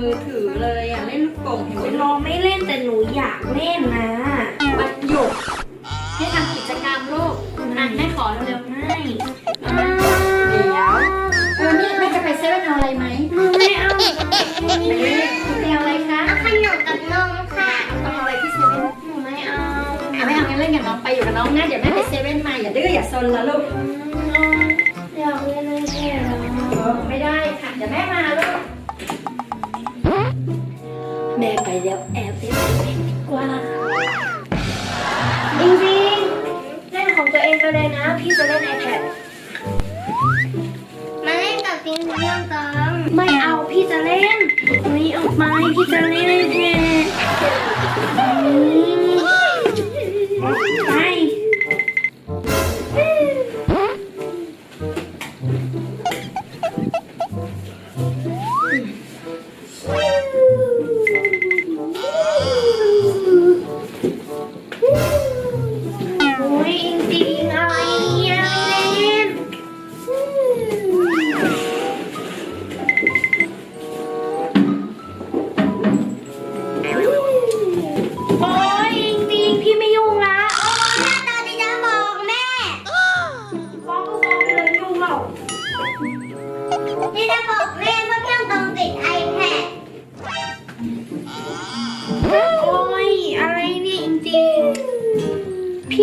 มือถือเลยอะเล่นลูกโป่งเห็นไหมน้องไม่เล่นแต่หนูอยากเล่นนะวันหยุดให้ทำกิจกรรมลูกอะแม่ขอเร็วไม่ๆเอามาเดี๋ยวเออนี่แม่จะไปเซเว่นเอาอะไรไหมไม่เอาไปเล่นไปเอาอะไรคะขนมกับนมค่ะต้องเอาอะไรที่เซเว่นหนูไม่เอาอะไม่เอางั้นเล่นกับน้องไปอยู่กับน้องนะเดี๋ยวแม่ไปเซเว่นมาอย่าดื้ออย่าซนละลูก แม่ไปแล้วแอบเล่นเองดีกว่าจริงๆเล่นของตัวเองไปเลยนะ พี่จะเล่น iPad มาเล่นกับปิงปองตองไม่เอาพี่จะเล่นนี่ออกมาพี่จะเล่น iPad ไป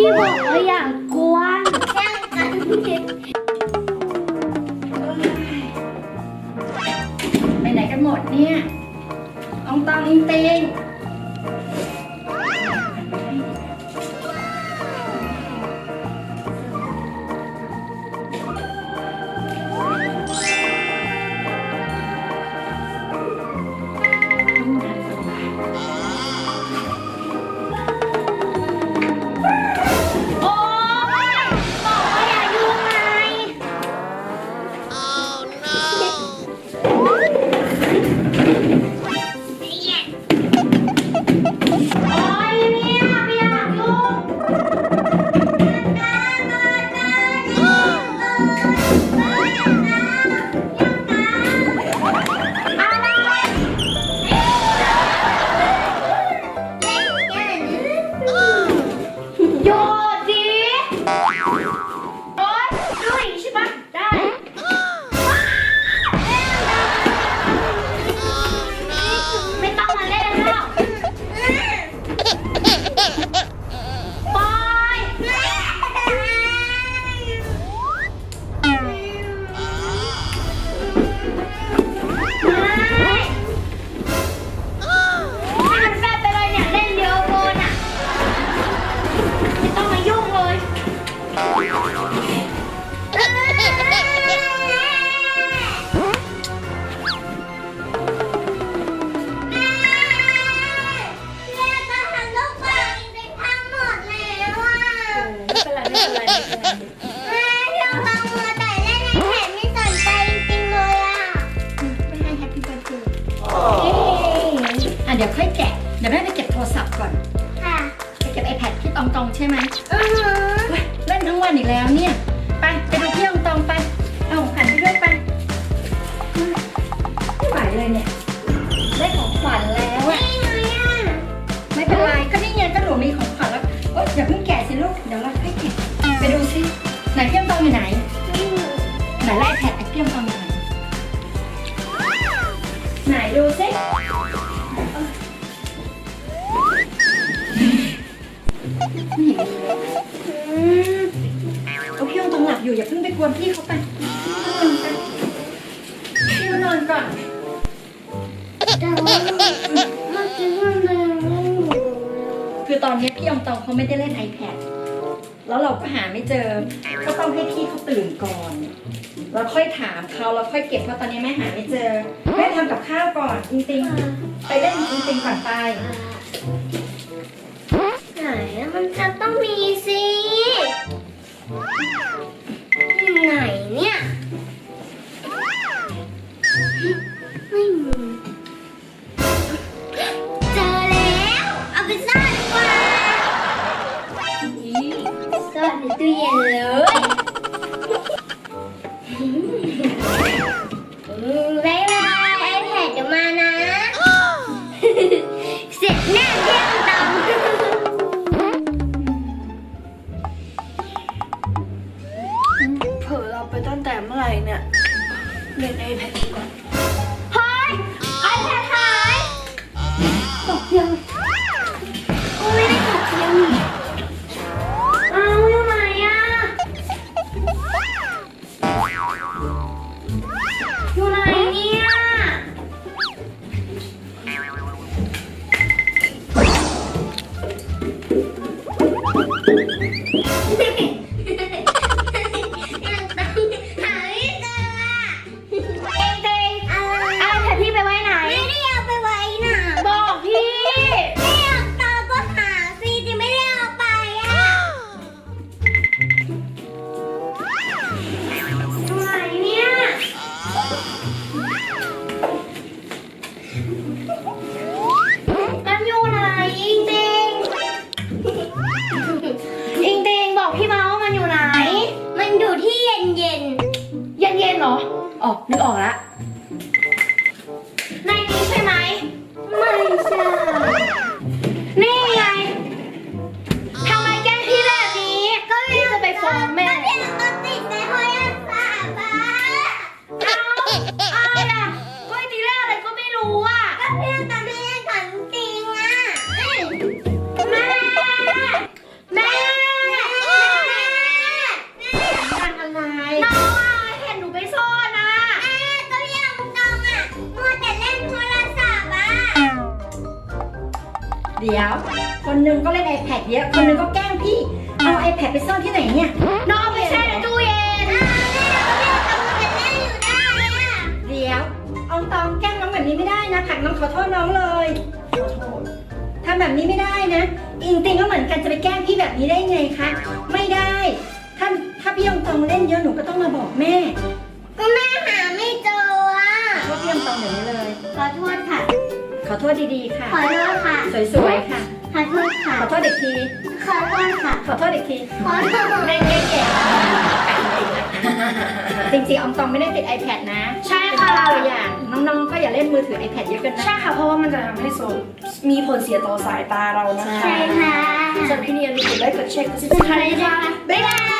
พี่บอกว่าอย่ากวนช่างกันไปไหนกันหมดเนี่ย อองตองอิงเตง เดี๋ยวค่อยแกะ เดี๋ยวแม่ไปเก็บโทรศัพท์ก่อนไปเก็บ iPad ที่ตองตองใช่ไหมเฮ้ยเล่นทั้งวันอีกแล้วเนี่ย กวนพี่เขาไปนอนกันพี่มานอนก่อนคือตอนนี้พี่ยองตองเขาไม่ได้เล่น iPad แล้วเราก็หาไม่เจอ ก็ต้องให้พี่เขาตื่นก่อน แล้วค่อยถามเขาแล้วค่อยเก็บเพราะตอนนี้แม่หาไม่เจอ แม่ทำกับข้าวก่อนจริงๆ ไปเล่นจริงๆก่อนไปไหนมันจะต้องมีสิ ไปซ่อนดีกว่าซ่อนในตู้เย็นเลยบ๊ายบายไอแพดจะมานะ เสร็จแน่เที่ยงตำเผลอเราไปตั้งแต่เมื่อไหร่เนี่ย เล่นไอแพดก่อน Hi! I had hi! Oh, yeah. เดี๋ยว คนหนึงก็เล่น iPad เยอะ คนหนึงก็แกล้งพี่ เอา iPad ไปซ่อนที่ไหนเนี่ยน้องเอาไปแช่ในตู้เย็นเดี๋ยวอองตองแกล้งน้องแบบนี้ไม่ได้นะผักน้องขอโทษน้องเลยทำแบบนี้ไม่ได้นะ อิงติงก็เหมือนกันจะไปแกล้งพี่แบบนี้ได้ไงคะ ไม่ได้ ถ้าถ้าพี่อองตองเล่นเยอะหนูก็ต้องมาบอกแม่ก็แม่หาไม่เจออะขอโทษพี่อองตองเดี๋ยวนี้เลย ขอโทษค่ะ ขอโทษดีๆค่ะ ขอโทษค่ะ สวยๆค่ะ ขอโทษค่ะ ขอโทษอีกที ขอโทษค่ะ ขอโทษอีกทีขอโทษเล่นเก่งๆจริงๆอองตองไม่ได้ติด iPad นะใช่ค่ะเป็นตัวอย่างน้องๆ ก็อย่าเล่นมือถือ iPad เยอะเกินนะใช่ค่ะ เพราะว่ามันจะทำให้ส่วนมีผลเสียต่อสายตาเรานะคะใช่ค่ะส่วนพี่เนียนกดไลค์กดแชร์กดซับสไครต์ค่ะบ๊ายบาย